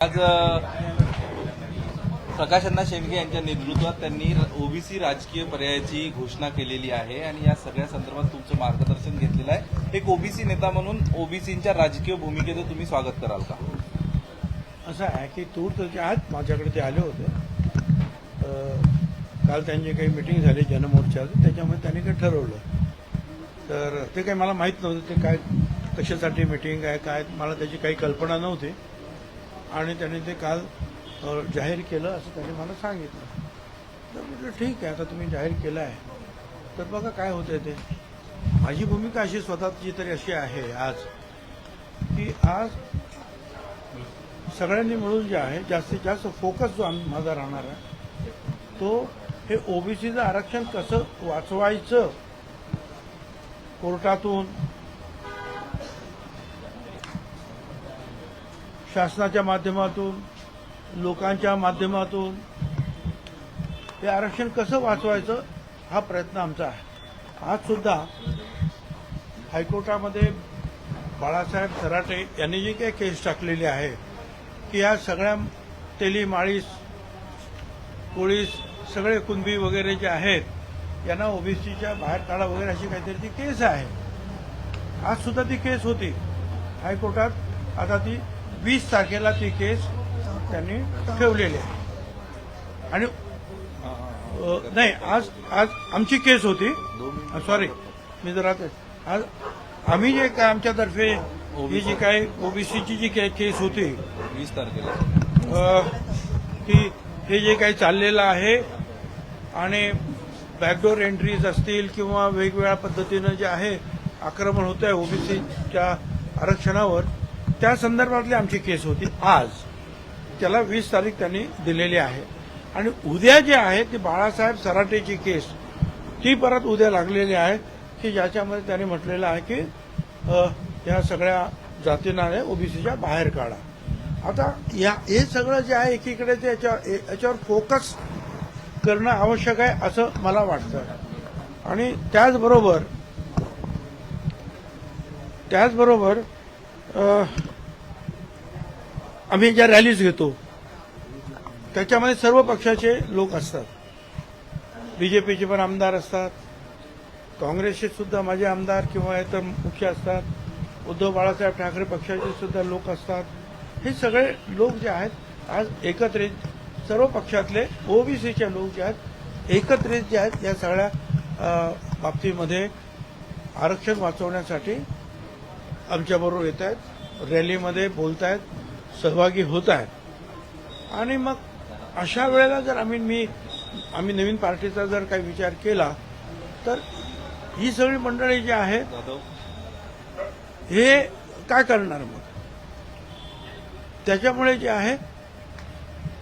आज प्रकाश अण्णा शेंडगे यांच्या नेतृत्वात त्यांनी ओबीसी राजकीय पर्यायाची घोषणा केलेली आहे आणि या सगळ्या संदर्भात तुमचं मार्गदर्शन घेतलेलं आहे. एक ओबीसी नेता म्हणून ओबीसीच्या राजकीय भूमिकेचं तुम्ही स्वागत कराल का? असं आहे की तूर तर जे माझ्याकडे ते आले होते. काल त्यांची काही मिटिंग झाली जनमोर्चाचं त्याच्यामध्ये त्यांनी काही ठरवलं. तर ते काही मला माहीत नव्हतं ते काय कशासाठी मिटिंग आहे काय मला त्याची काही कल्पना नव्हती. आणि त्यांनी ते काल जाहीर केलं असं त्यांनी मला सांगितलं. तर म्हटलं ठीक आहे आता तुम्ही जाहीर केलं आहे तर बघा काय होतंय ते. माझी भूमिका अशी स्वतःची तरी अशी आहे आज की आज सगळ्यांनी मिळून जे आहे जास्तीत जास्त फोकस जो आम्ही माझा राहणार आहे तो हे ओबीसीचं आरक्षण कसं वाचवायचं? कोर्टातून शासनाच्या माध्यमातून लोकांच्या माध्यमातून हे आरक्षण कसं वाचवायचं हा प्रयत्न आमचा आहे. आज सुद्धा हायकोर्टामध्ये बाळासाहेब सराटे यांनी जी काही केस टाकलेली आहे की या सगळ्या तेली माळीस पोळीस सगळे कुणबी वगैरे जे आहेत यांना ओबीसीच्या बाहेर काढा वगैरे अशी काहीतरी ती केस आहे. आज सुद्धा ती केस होती. हायकोर्टात आता ती वीस तारखेला ती केस त्यांनी ठेवलेली आहे. आणि नाही आज आज आमची केस होती. सॉरी मी जरा आज आम्ही जे काय आमच्यातर्फे ही जी काय ओबीसीची जी काही केस होती वीस तारखेला. की हे जे काही चाललेलं आहे आणि बॅकडोर एंट्रीज असतील किंवा वेगवेगळ्या पद्धतीनं जे आहे आक्रमण होत आहे ओबीसीच्या आरक्षणावर त्या संदर्भातली आमची केस होती. आज त्याला वीस तारीख त्यांनी दिलेली आहे. आणि उद्या जे आहे ती बाळासाहेब सराटेची केस ती परत उद्या लागलेली आहे की ज्याच्यामध्ये त्यांनी म्हटलेलं आहे की या सगळ्या जातींना ओबीसीच्या बाहेर काढा. आता या हे सगळं जे आहे एकीकडे ते याच्या- याच्यावर फोकस करणं आवश्यक आहे असं मला वाटतं. आणि त्याचबरोबर त्याचबरोबर आम्ही ज्या रॅलीज घेतो त्याच्यामध्ये सर्व पक्षाचे लोक असतात. बीजेपीचे पण आमदार असतात. काँग्रेसचे सुद्धा माझे आमदार किंवा इतर मुख्य असतात. उद्धव बाळासाहेब ठाकरे पक्षाचे सुद्धा लोक असतात. हे सगळे लोक जे आहेत आज एकत्रित सर्व पक्षातले ओबीसीचे लोक जे आहेत एकत्रित जे आहेत या सगळ्या बाबतीमध्ये आरक्षण वाचवण्यासाठी आमच्याबरोबर येत आहेत. रॅलीमध्ये बोलत आहेत. सहभागी होत आहेत. आणि मग अशा वेळेला जर आम्ही मी आम्ही नवीन पार्टीचा जर काही विचार केला तर ही सगळी मंडळी जी आहेत हे काय करणार मग? त्याच्यामुळे जे आहे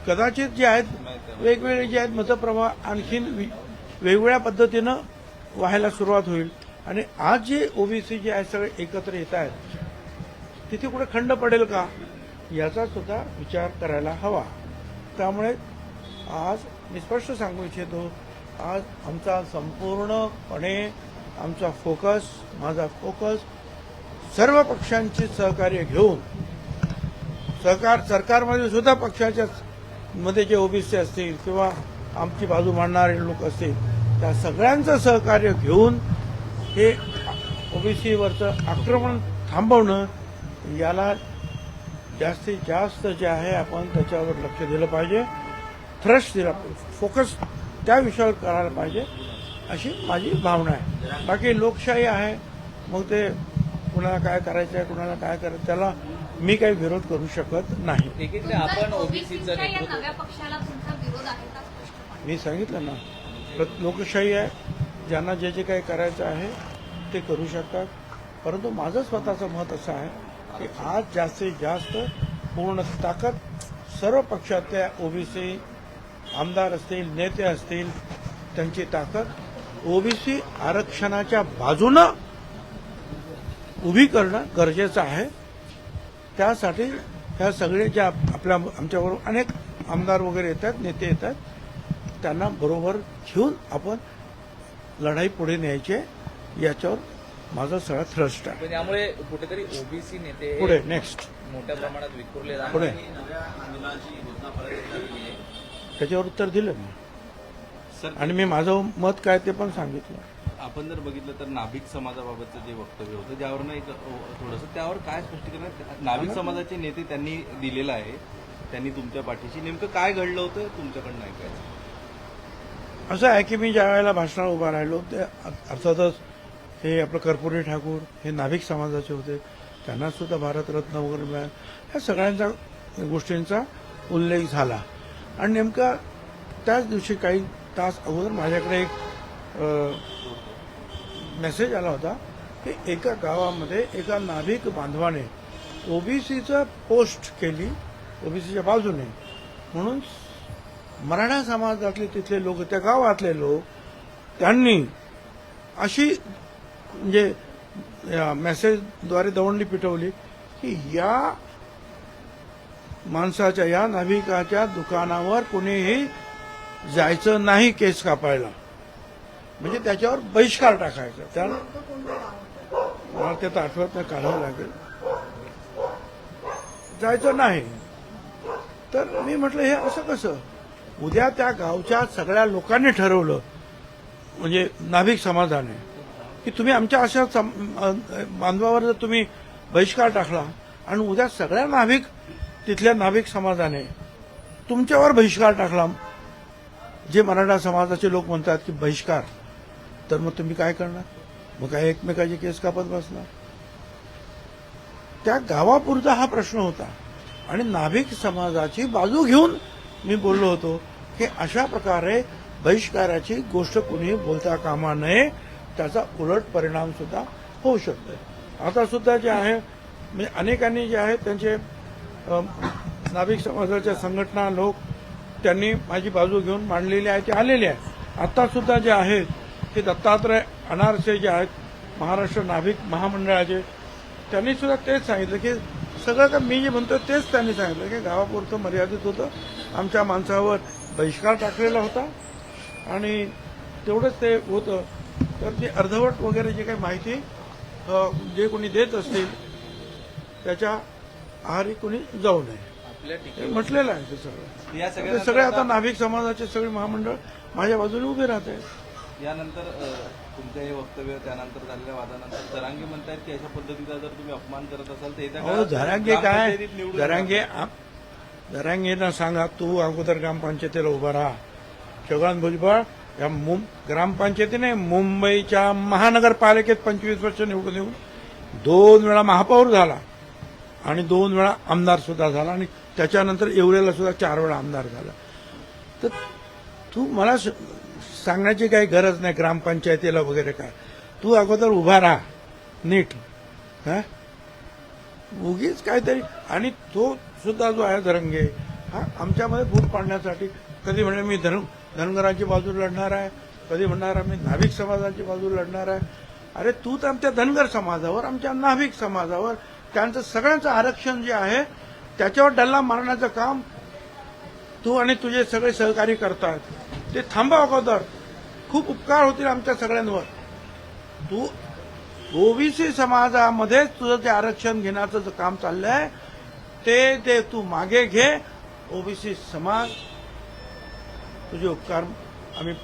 कदाचित जे आहेत वेगवेगळे जे आहेत मतप्रवाह आणखीन वि- वेगवेगळ्या पद्धतीनं व्हायला सुरुवात होईल. आणि आज जे ओबीसी जे आहेत सगळे एकत्र येत आहेत तिथे कुठे खंड पडेल का? याचा सुद्धा विचार करायला हवा. त्यामुळे आज मी स्पष्ट सांगू इच्छितो आज आमचा संपूर्णपणे आमचा फोकस माझा फोकस सर्व पक्षांचे सहकार्य घेऊन सरकार सरकारमध्ये सुद्धा पक्षाच्या मध्ये जे ओबीसी असतील किंवा आमची बाजू मांडणारे लोक असतील त्या सगळ्यांचं सहकार्य घेऊन हे ओबीसीवरचं आक्रमण थांबवणं याला जास्तीत जास्त जे आहे आपण त्याच्यावर लक्ष दिलं पाहिजे. थ्रस्ट दिला फोकस त्या विषयावर करायला पाहिजे अशी माझी भावना आहे. बाकी लोकशाही आहे मग ते कुणाला काय करायचं आहे कुणाला काय करायचं त्याला मी काही विरोध करू शकत नाही. आपण ओबीसीचं ओबीसीच्या या नेतृत्व नव्या पक्षाला तुमचा विरोध आहे का स्पष्टपणे मी सांगितलं ना प्रत- लोकशाही आहे. ज्यांना जे जे काही करायचं आहे ते करू शकतात. परंतु माझं स्वतःचं मत असं आहे की आज जास्तीत जास्त पूर्ण ताकद सर्व पक्षातल्या ओबीसी आमदार असतील नेते असतील त्यांची ताकद ओबीसी आरक्षणाच्या बाजूनं उभी करणं गरजेचं आहे. त्यासाठी ह्या सगळे ज्या आपल्या आमच्याबरोबर अनेक आमदार वगैरे येतात नेते येतात त्यांना बरोबर घेऊन आपण लढाई पुढे न्यायची याच्यावर माझा सगळा थ्रस्ट आहे. पण यामुळे कुठेतरी ओबीसी नेते पुढे नेक्स्ट मोठ्या प्रमाणात विखुरले पुढे. त्याच्यावर उत्तर दिलं मी. सर आणि मी माझं मत काय ते पण सांगितलं. आपण जर बघितलं तर नाभिक समाजाबाबतचं जे वक्तव्य होतं ज्यावरनं एक थोडस त्यावर काय स्पष्टीकरण? नाभिक समाजाचे नेते त्यांनी दिलेलं आहे. त्यांनी तुमच्या पाठीशी नेमकं काय घडलं होतं तुमच्याकडनं ऐकायचं. असं आहे की मी ज्या वेळेला भाषणाला उभा राहिलो ते अर्थातच हे आपलं कर्पुरी ठाकूर हे नाभिक समाजाचे होते. त्यांना सुद्धा भारतरत्न वगैरे मिळालं. ह्या सगळ्यांचा गोष्टींचा उल्लेख झाला. आणि नेमका त्याच दिवशी काही तास अगोदर माझ्याकडे एक मेसेज आला होता की एका गावामध्ये एका नाभिक बांधवाने ओबीसीचं पोस्ट केली ओबीसीच्या बाजूने. म्हणून मराठा समाजातले तिथले लोक त्या गावातले लोक त्यांनी अशी म्हणजे या मेसेजद्वारे दवंडी पिटवली की या माणसाच्या या नाभिकाच्या दुकानावर कुणीही जायचं नाही केस कापायला. म्हणजे त्याच्यावर बहिष्कार टाकायचा. त्या मला ते तर आठवत नाही काढावं लागेल. जायचं नाही. तर मी म्हटलं हे असं कसं? उद्या त्या गावच्या सगळ्या लोकांनी ठरवलं म्हणजे नाभिक समाजाने. की तुम्ही आमच्या अशा सम- बांधवावर जर तुम्ही बहिष्कार टाकला आणि उद्या सगळ्या नाभिक तिथल्या नाभिक समाजाने तुमच्यावर बहिष्कार टाकला जे मराठा समाजाचे लोक म्हणतात की बहिष्कार तर मग तुम्ही काय करणार? मग काय एकमेकाचे केस कापत बसणार? त्या गावापुरता हा प्रश्न होता. आणि नाभिक समाजाची बाजू घेऊन मी बोललो होतो की अशा प्रकारे बहिष्काराची गोष्ट कुणी बोलता कामा नये. त्याचा उलट परिणाम सुद्धा होऊ शकतो आता सुद्धा जे आहे म्हणजे अनेकांनी जे आहे त्यांचे नाभिक समाजाच्या संघटना लोक त्यांनी माझी बाजू घेऊन मांडलेली आहे ते आलेले आहे. आता सुद्धा जे आहेत ते दत्तात्रय अनारसे जे आहेत महाराष्ट्र नाभिक महामंडळाचे त्यांनी सुद्धा तेच सांगितलं की सगळं का मी जे म्हणतो तेच त्यांनी सांगितलं की गावापुरतं मर्यादित होतं. आमच्या माणसावर बहिष्कार टाकलेला होता आणि तेवढंच ते होतं. तर ते अर्धवट वगैरे जे काही माहिती जे कोणी देत असतील त्याच्या आहारी कोणी जाऊ नये. म्हटलेलं आहे ते सगळं. ते सगळे आता नाभिक समाजाचे सगळे महामंडळ माझ्या बाजूने उभे राहत. आहेत यानंतर तुमचं हे वक्तव्य त्यानंतर झालेल्या वादानंतर जरांगे म्हणतायत की अशा पद्धतीचा जर तुम्ही अपमान करत असाल तर झरांगे काय? झरांगे. झरांगेना सांगा तू अगोदर ग्रामपंचायतीला उभा राहा. छगन भुजबळ या मुं ग्रामपंचायतीने मुंबईच्या महानगरपालिकेत पंचवीस वर्ष निवडून येऊन दोन वेळा महापौर झाला आणि दोन वेळा आमदार सुद्धा झाला आणि त्याच्यानंतर येवरेला सुद्धा चार वेळा आमदार झाला. तर तू मला स- सांगण्याची काही गरज नाही ग्रामपंचायतीला वगैरे काय. तू अगोदर उभा राहा. नीट. हा? उगीच काहीतरी. आणि तो सुद्धा जो आहे धरंगे हा आमच्यामध्ये भूत पाडण्यासाठी कधी म्हणे मी धन धनगरांची बाजू लढणार आहे. कधी म्हणणार आम्ही नाभिक समाजाची बाजू लढणार आहे. अरे तू तर आमच्या धनगर समाजावर आमच्या नाभिक समाजावर त्यांचं सगळ्यांचं आरक्षण जे आहे त्याच्यावर डल्ला मारण्याचं काम तू आणि तुझे सगळे सहकारी करतायत. ते थांबा अगोदर. खूप उपकार होतील आमच्या सगळ्यांवर. तू ओबीसी समाजामध्येच तुझं ते आरक्षण घेण्याचं जे काम चाललंय ते ते तू मागे घे. ओबीसी समाज तुझे उपकार आम्ही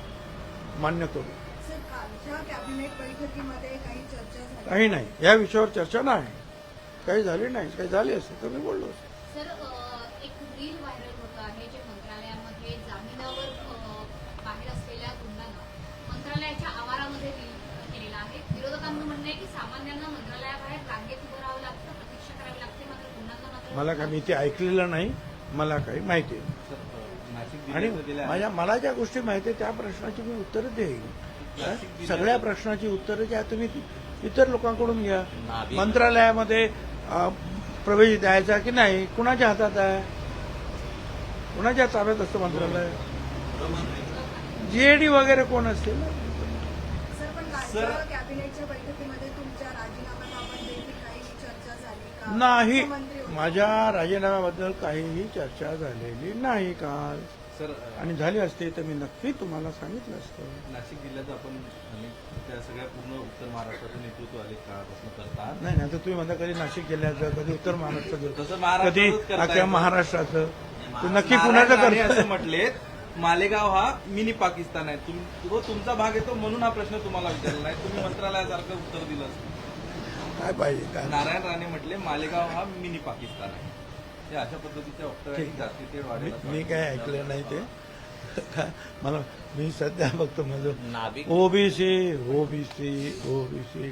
मान्य करू. सर कालच्या कॅबिनेट बैठकीमध्ये काही चर्चा झाली. काही नाही. या विषयावर चर्चा नाही. काही झाली नाही. काही झाली असेल तर मी बोललो असतो. मला काय मी ते ऐकलेलं नाही. मला काही माहिती आहे. आणि माझ्या मला ज्या गोष्टी माहिती आहे त्या प्रश्नाची मी उत्तरं देईन? सगळ्या प्रश्नाची उत्तरं जी आहे तुम्ही इतर लोकांकडून घ्या. मंत्रालयामध्ये प्रवेश द्यायचा की नाही कुणाच्या हातात आहे? कुणाच्या ताब्यात असतं मंत्रालय? जीएडी वगैरे कोण असतील? सर पण कालच्या कॅबिनेटच्या बैठकीमध्ये तुमच्या राजीनाम्याबाबत देखील काही चर्चा झाली का? नाही. माझ्या राजीनाम्याबद्दल काहीही चर्चा झालेली नाही काल. सर आणि झाली असते तर मी नक्की तुम्हाला सांगितलं असतं. नाशिक जिल्ह्याचं आपण आणि त्या सगळ्या पूर्ण उत्तर महाराष्ट्राचं नेतृत्व अनेक काळापासून करतात नाही नाही आता तुम्ही म्हणता कधी नाशिक जिल्ह्याचं कधी उत्तर महाराष्ट्राचं महाराष्ट्रातच कधी अख्ख्या. महाराष्ट्राचं. तर नक्की नारायण कुणाचं राणे असं करत म्हटलेत मालेगाव हा मिनी पाकिस्तान आहे. तुम तो तुमचा भाग येतो म्हणून हा प्रश्न तुम्हाला विचारला नाही. तुम्ही मंत्रालयासारखं उत्तर दिलं असतं. काय पाहिजे काय? नारायण राणे म्हटले मालेगाव हा मिनी पाकिस्तान आहे. हे अशा पद्धतीच्या. जास्ती ते मी वाढेल असं मी वाटतं. काय ऐकलं नाही ते. मला मी सध्या फक्त माझं नाभिक. ओबीसी ओबीसी ओबीसी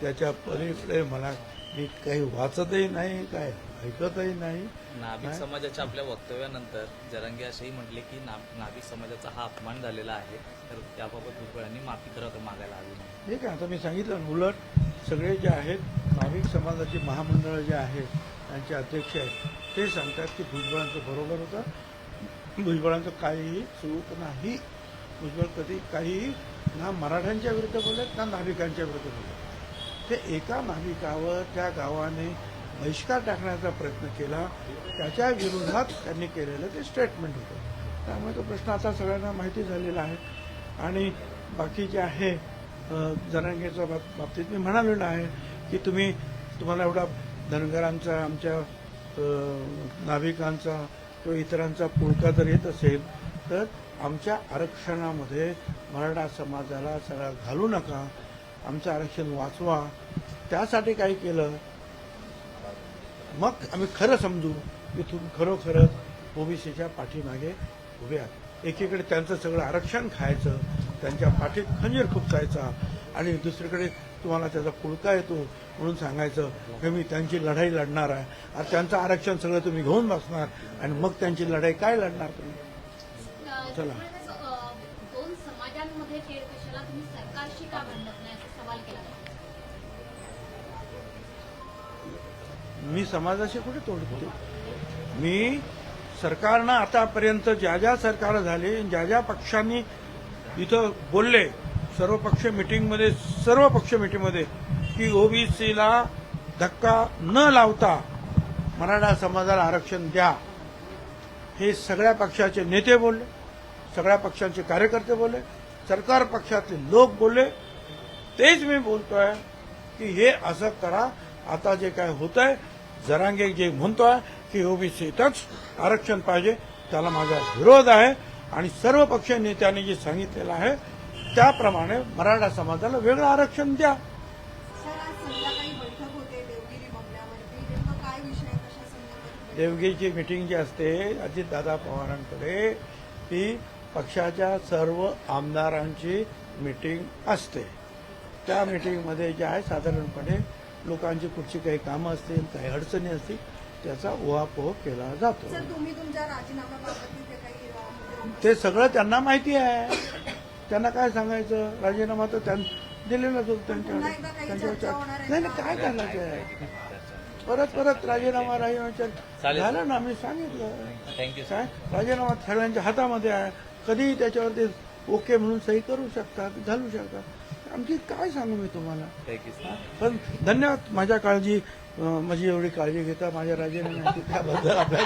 त्याच्या पलीकडे मला मी काही वाचतही नाही काय ऐकतही नाही. नाभिक. समाजाच्या आपल्या वक्तव्यानंतर जरांगे असेही म्हटले की ना- नाभिक समाजाचा हा अपमान झालेला आहे. तर त्याबाबत भुजबळांनी माफी खरं तर मागायला हवी नाही ठीक आहे आता मी सांगितलं ना, उलट सगळे जे आहेत नागरिक समाजाची महामंडळ जे आहेत त्यांचे अध्यक्ष आहेत ते सांगतात की भुजबळांचं बरोबर होतं. भुजबळांचं काहीही चूक नाही. भुजबळ कधी काहीही ना मराठ्यांच्या विरुद्ध बोलत ना नागरिकांच्या विरुद्ध बोलत. ते एका नागरिकावर त्या गावाने बहिष्कार टाकण्याचा प्रयत्न केला. त्याच्या विरोधात त्यांनी केलेलं ते स्टेटमेंट होतं. त्यामुळे तो प्रश्न आता सगळ्यांना माहिती झालेला आहे. आणि बाकी जे आहे जनांगेच्या बाब- बाबतीत मी म्हणालेलं आहे की तुम्ही तुम्हाला एवढा धनगरांचा आमच्या नाविकांचा किंवा इतरांचा पुळका जर येत असेल तर आमच्या आरक्षणामध्ये मराठा समाजाला सगळा घालू नका आमचं आरक्षण वाचवा. त्यासाठी काही केलं? मग आम्ही खरं समजू की तुम्ही खरोखरच ओबीसीच्या पाठीमागे उभे आहात. एकीकडे त्यांचं सगळं आरक्षण खायचं त्यांच्या पाठीत खंजीर खुपसायचा आणि दुसरीकडे तुम्हाला त्याचा कुळका येतो म्हणून सांगायचं की मी त्यांची लढाई लढणार आहे. आणि त्यांचं आरक्षण सगळं तुम्ही घेऊन बसणार आणि मग त्यांची लढाई काय लढणार तुम्ही? चला. मी समाजाशी कुठे तोडतो मी सरकारनं आतापर्यंत ज्या ज्या सरकार झाले ज्या ज्या पक्षांनी इथं बोलले सर्व पक्ष मिटिंगमध्ये सर्व पक्ष मिटिंगमध्ये की ओबीसीला धक्का न लावता मराठा समाजाला आरक्षण द्या. हे सगळ्या पक्षाचे नेते बोलले सगळ्या पक्षांचे कार्यकर्ते बोलले सरकार पक्षातले लोक बोलले. तेच मी बोलतोय की हे असं करा. आता जे काय होत आहे जरांगे जे म्हणतोय की ओबीसीतच आरक्षण पाहिजे त्याला माझा विरोध आहे. आणि सर्व पक्ष नेत्यांनी जे सांगितलेलं आहे त्याप्रमाणे मराठा समाजाला वेगळं आरक्षण द्या. देवगीची मिटिंग जी असते अजितदादा पवारांकडे ती पक्षाच्या सर्व आमदारांची मिटिंग असते. त्या मिटिंगमध्ये जे आहे साधारणपणे लोकांची कुठची काही कामं असतील काही अडचणी असतील त्याचा उहापोह केला जातो. मुद्दे ते सगळं त्यांना माहिती आहे. त्यांना काय सांगायचं? राजीनामा तर त्यांनी त्यांच्यावर. चर्चा होणार आहे नाही नाही? काय करायचं आहे परत परत राजीनामा राजीनामा. झालं ना मी सांगितलं. थँक्यू काय? राजीनामा सगळ्यांच्या हातामध्ये आहे. कधीही त्याच्यावरती ओके म्हणून सही करू शकतात घालू शकतात. आमची काय सांगू मी तुम्हाला? थँक्यू पण धन्यवाद माझ्या काळजी माझी एवढी काळजी घेता माझ्या राजीनाम्याची त्याबद्दल आपल्या